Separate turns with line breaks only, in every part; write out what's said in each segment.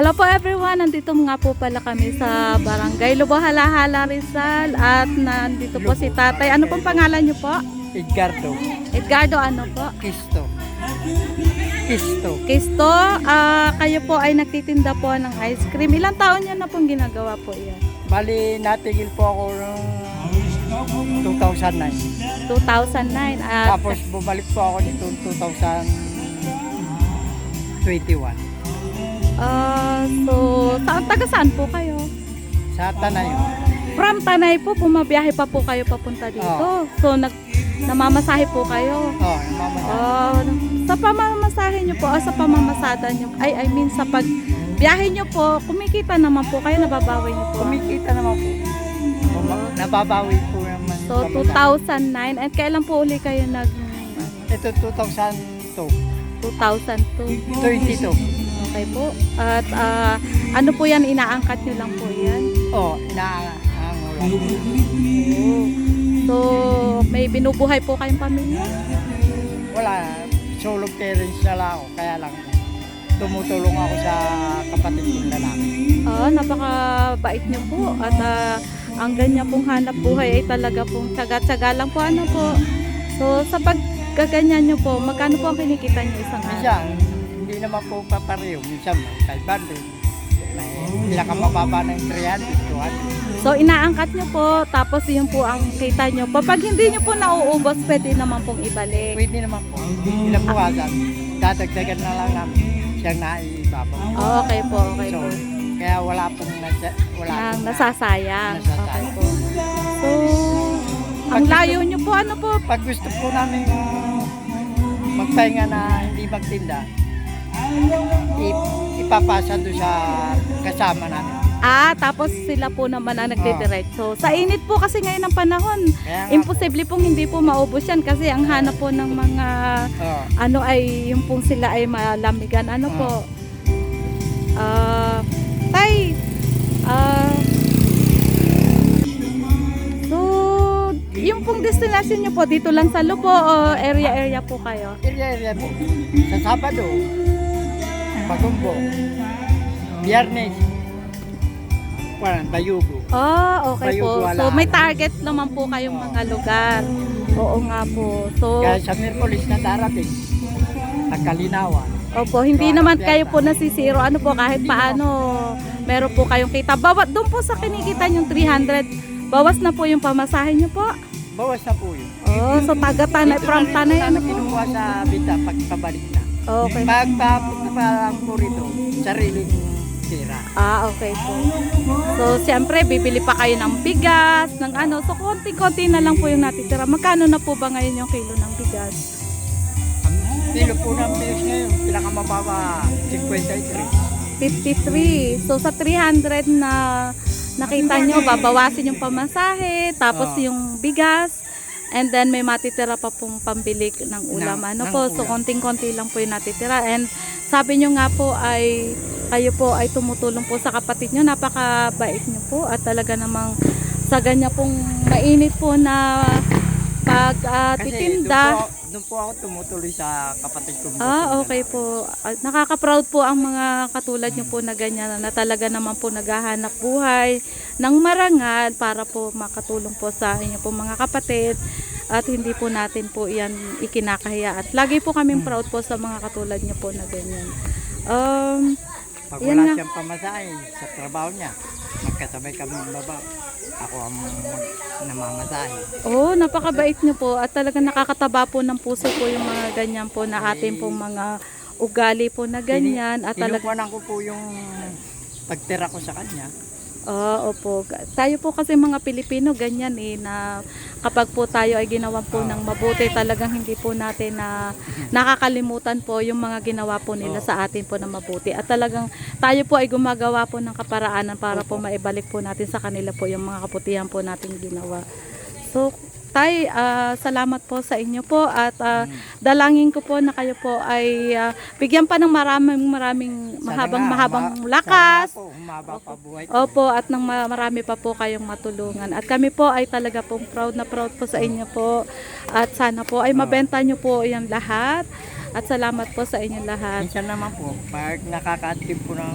Hello po everyone, nandito nga po pala kami sa Barangay Lubahala-Hala Rizal at nandito po si tatay. Ano pong pangalan niyo po?
Edgardo
Edgardo ano po?
Kisto. Kisto.
Kisto, ah, kayo po ay nagtitinda po ng ice cream. Ilang taon niyo na pong ginagawa po yan?
Bali, natigil po ako noong 2009.
2009 at
Tapos bumalik po ako nito 2021.
Ah, so saan taga saan po kayo?
Sa Tanayo.
From Tanay po, bumabiyahe pa po kayo papunta dito. So nag namamasahe po kayo.
Oh, mama na.
Oh, sa pamamasahe nyo po, o sa pamamasada nyo, ay, I mean, sa pag biyahe nyo po, kumikita naman po kayo, nababawi nyo po.
Kumikita naman po. Buma- Nababawi po naman.
So,
pamasahe.
2009, and kailan po uli kayo nag,
Ito 2002.
2002?
22.
Okay po. At ah, ano po yan, inaangkat nyo lang po yan?
Oh, inaango lang.
Oh. So, may binubuhay po kayong pamilya?
Wala. Solo parents na lang ako. Kaya lang tumutulong ako sa kapatid kong lalaki.
Ah, napakabait niyo po at ah, ang ganyan pong hanap buhay ay talaga pong tsaga-tsaga lang po ano po. So sa pagkaganyan niyo po, magkano po ang kinikita niyo isang araw?
Minsan, hindi naman po papareho. Minsan, may 500. May pinakamababa ng 300, 200.
So inaangkat niyo po, tapos yun po ang kita niyo. Kapag hindi niyo po nauubos, pwede naman pong ibalik.
Pwede naman po. Pinabukasan, dadagdagan na lang namin siyang naibabaw.
Oh, okay po, okay
So,
po.
kaya wala pong nasa, wala
Nang
pong
nasasayang. Okay
Nasasayang.
po. So, ang layo niyo po, ano po?
Pag gusto po namin magpahinga na hindi magtinda, ipapasa doon sa kasama namin.
Ah, tapos sila po naman ang nagdidiretso. Sa init po kasi ngayon ng panahon,
Kaya nga
Imposible pong hindi po maubos yan kasi ang hanap po ng mga
po, oh,
ano ay yung pong sila ay malamigan. Ano po? Ah, tay. Ah. so, yung pong destination nyo po dito lang sa Lupo o area-area po kayo?
area-area po. Sa Sabado, Bagumbo, Biyernes, parang Bayugo.
Oh, okay po. So, may target naman po kayong mga lugar. Oo nga po. So,
Kaya sa Merkulis na darating, nagkalinawan.
Opo, hindi
So,
naman kayo po nasisiro. Ano po, kahit paano, meron po kayong kita. Bawat doon po sa kinikita yung 300, bawas na po yung pamasahe niyo po.
Bawas na po yun.
Oh, so taga Tanay, from
na rin
Tanay, ano po?
kinuha sa bita pagpabalik na.
Okay.
Pagpapunta pa lang po rito, sariling tira.
Ah, okay po. So, siyempre, bibili pa kayo ng bigas, ng ano. So, konti-konti na lang po yung natitira. Magkano na po ba ngayon yung kilo ng bigas?
Ang kilo po ng bilis ngayon, pinakamababa, 53.
53. So, sa 300 na nakita nyo, babawasin yung pamasahe, tapos
Oo.
yung bigas, and then may matitira pa pong pambili ng ulam.
Ng-
ano
ng
po, so konting-konti lang po yung natitira. And sabi nyo nga po ay, kayo po ay tumutulong po sa kapatid nyo, napakabait nyo po, at talaga namang sa ganyan pong mainit po na pag
Kasi
titinda.
po, doon po ako tumutuloy sa kapatid ko.
Ah, okay po. Ah, Nakaka-proud po ang mga katulad nyo po na ganyan na talaga naman po naghahanap buhay ng marangal para po makatulong po sa inyo po mga kapatid at hindi po natin po yan ikinakahiya at lagi po kaming proud po sa mga katulad nyo po na ganyan. Um,
Pag wala
nga.
siyang pamasahe sa trabaho niya, magkasabay kami baba. Ako ang namamasahe.
oh, napakabait nyo po at talaga nakakataba po ng puso po yung mga ganyan po na ating pong mga ugali po na ganyan at talaga
Kinukuhanan ko po yung pagtira ko sa kanya.
Ah, opo. Ga- Tayo po kasi mga Pilipino ganyan eh na kapag po tayo ay ginawa po ng mabuti talagang hindi po natin na nakakalimutan po yung mga ginawa po nila
Oo.
sa atin po na mabuti at talagang tayo po ay gumagawa po ng kaparaanan para po maibalik po natin sa kanila po yung mga kaputihan po natin ginawa. So, Tay, ah, salamat po sa inyo po at ah, dalangin ko po na kayo po ay ah, bigyan pa ng maraming maraming mahabang
nga,
mahabang
ma-
lakas.
Po, humaba pa buhay.
Opo, at nang ma- marami pa po kayong matulungan. At kami po ay talaga pong proud na proud po sa inyo po. At sana po ay mabenta nyo po yan lahat. At salamat po sa inyo lahat.
Minsan naman po, pag nakaka-achieve po ng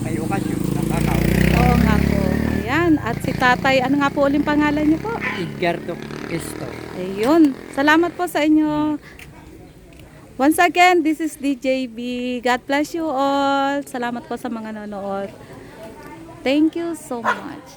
may okasyon, nakakaon.
Oo nga po. Ayan. At si tatay, ano nga po uling pangalan niyo po?
Edgardo Cristo.
Ayun. Salamat po sa inyo. Once again, this is DJB. God bless you all. Salamat po sa mga nanonood. Thank you so much.